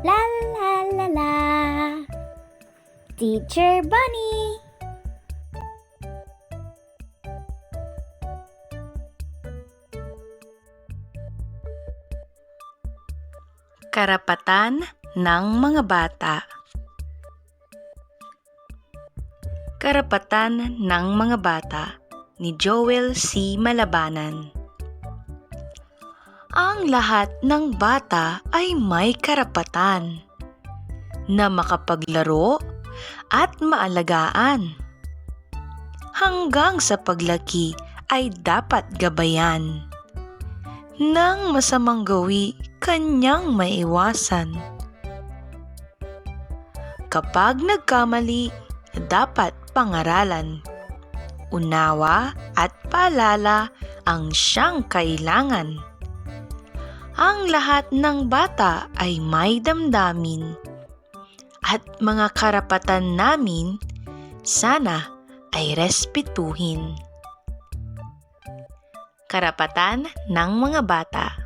La la la la. Teacher Bunny. Karapatan ng mga bata Karapatan ng mga bata ni Joel C. Malabanan Ang lahat ng bata ay may karapatan na makapaglaro at maalagaan. Hanggang sa paglaki ay dapat gabayan ng masamang gawi kanyang maiwasan. Kapag nagkamali, dapat pangaralan. Unawa at paalala ang siyang kailangan. Ang lahat ng bata ay may damdamin at mga karapatan namin sana ay respetuhin. Karapatan ng mga bata